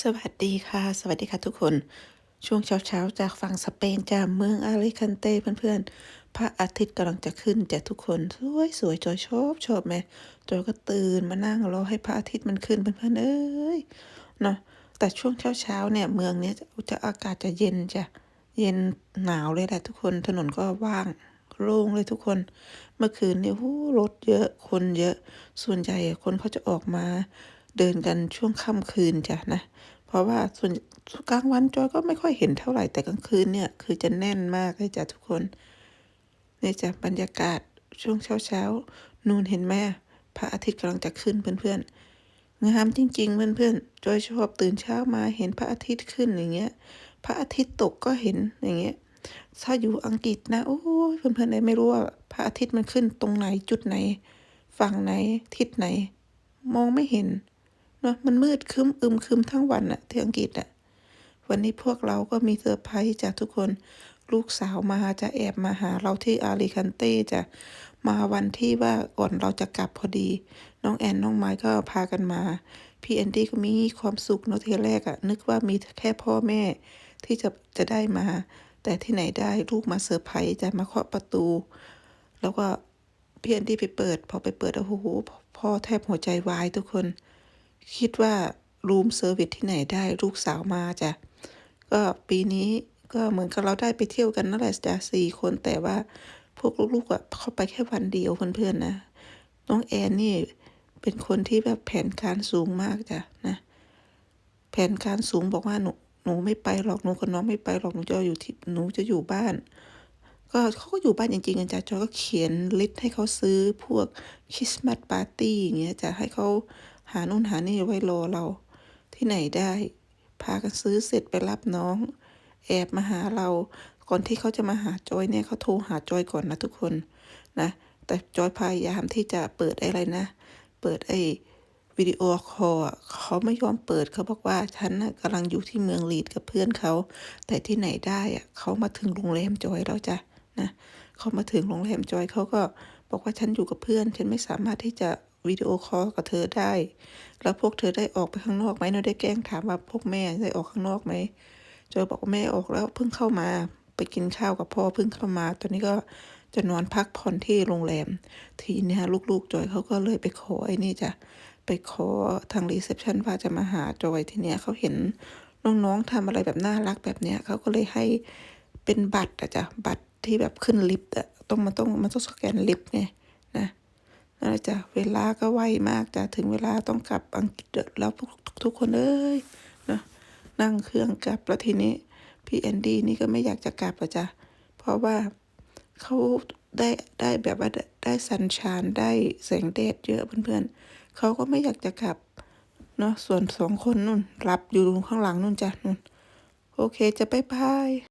สวัสดีค่ะ สวัสดีค่ะทุกคน ช่วงเช้าๆ จากฝั่งสเปนจากเมืองอาลิคันเต้เพื่อนๆ พระอาทิตย์กำลังจะขึ้นจ้ะทุกคนสวยสวยจอยชอบชอบไหมจอยก็ตื่นมานั่งรอให้พระอาทิตย์มันขึ้นเพื่อนๆเอ้ยเนาะแต่ช่วงเช้าๆเนี่ยเมืองเนี้ยจะอากาศจะเย็นจะเย็นหนาวเลยแหละทุกคนถนนก็ว่างโล่งเลยทุกคน เมื่อคืนเนี่ยรถเยอะคนเยอะ ส่วนใหญ่คนเขาจะออกมา เดินกันช่วงค่ำคืนจ้ะนะ เพราะว่าส่วนกลางวันจอยก็ไม่ค่อยเห็นเท่าไหร่แต่กลางคืนเนี่ย คือจะแน่นมากเลยจ้ะทุกคนนี่จ้ะบรรยากาศช่วงเช้าเช้าๆนู่นเห็นไหมพระอาทิตย์กำลังจะขึ้นเพื่อนๆงามจริง ๆ เพื่อนๆจอยชอบตื่นเช้ามาเห็นพระอาทิตย์ขึ้นอย่างเงี้ย พระอาทิตย์ตกก็เห็นอย่างเงี้ยถ้าอยู่อังกฤษนะโอ้เพื่อนๆได้ไม่รู้ว่าพระอาทิตย์มันขึ้นตรงไหนจุดไหน ฝั่งไหนทิศไหน มองไม่เห็น เนาะมันมืดคึ้มอึมคึ้มทั้งวันอะที่อังกฤษอะวันนี้พวกเราก็มีเซอร์ไพรส์จากทุกคนลูกสาวมาจะแอบมาหาเราที่อาริคันเต้จะมาวันที่ว่าก่อนเราจะกลับพอดี น้องแอนน้องไม้ก็พากันมา พี่แอนดี้ก็มีความสุขเนาะทีแรกอะนึกว่ามีแค่พ่อแม่ที่จะจะได้มา แต่ที่ไหนได้ลูกมาเซอร์ไพรส์จะมาเคาะประตู แล้วก็พี่แอนดี้ไปเปิด พอไปเปิดโอ้โหพ่อแทบหัวใจวายทุกคน คิดว่ารูมเซอร์วิสที่ไหนได้ลูกสาวมาจ้ะ ก็ปีนี้ก็เหมือนกับเราได้ไปเที่ยวกันนั่นแหละจ้ะสี่คนแต่ว่าพวกลูกๆอะเข้าไปแค่วันเดียวเพื่อนๆนะ น้องแอนนี่เป็นคนที่แบบแผนการสูงมากจ้ะนะ แผนการสูงบอกว่าหนูหนูไม่ไปหรอกหนูกับน้องไม่ไปหรอกหนูจะอยู่ที่หนูจะอยู่บ้าน ก็เขาก็อยู่บ้านจริงๆกันจ้ะจอยก็เขียนลิสต์ให้เขาซื้อพวกคริสต์มาสปาร์ตี้อย่างเงี้ยจะให้เขา หานู่นหานี่ไว้รอเรา ที่ไหนได้ พากันซื้อเสร็จไปรับน้อง แอบมาหาเรา ก่อนที่เขาจะมาหาจอยเนี่ยเขาโทรหาจอยก่อนนะทุกคนนะ แต่จอยพยายามที่จะเปิดอะไรนะ เปิดไอ้วิดีโอคอลเขาไม่ยอมเปิดเขาบอกว่าฉันน่ะกำลังอยู่ที่เมืองลีดกับเพื่อนเขา แต่ที่ไหนได้อะเขามาถึงโรงแรมจอยแล้วจ้ะนะเขามาถึงโรงแรมจอยเขาก็บอกว่าฉันอยู่กับเพื่อน ฉันไม่สามารถที่จะ วิดีโอคอลกับเธอได้ แล้วพวกเธอได้ออกไปข้างนอกไหมเราได้แกล้งถามว่าพวกแม่ได้ออกข้างนอกไหมจอยบอกว่าแม่ออกแล้วเพิ่งเข้ามา ไปกินข้าวกับพ่อเพิ่งเข้ามา ตอนนี้ก็จะนอนพักผ่อนที่โรงแรม ทีนี้ลูกๆ จอยเขาก็เลยไปขอไอ้นี่จ้ะไปขอทางรีเซพชันว่าจะมาหาจอยทีเนี้ยเขาเห็นน้องๆทำอะไรแบบน่ารักแบบเนี้ยเขาก็เลยให้เป็นบัตรอะจ้ะบัตรที่แบบขึ้นลิฟต์อะต้องมันต้องมันต้องสแกนลิฟต์ไง นั่นแหละจ้ะเวลาก็ไวมากจ้ะถึงเวลาต้องกลับอังกฤษแล้วพวกทุกคนเอ้ยนะนั่งเครื่องกลับแล้วทีนี้พี่แอนดี้นี่ก็ไม่อยากจะกลับอะจ้ะเพราะว่าเขาได้ได้แบบว่าได้สันชานได้แสงแดดเยอะเพื่อนๆเขาก็ไม่อยากจะกลับเนาะส่วนสองคนนู่นรับอยู่ข้างหลังนู่นจ้ะนู่นโอเคจะไปบาย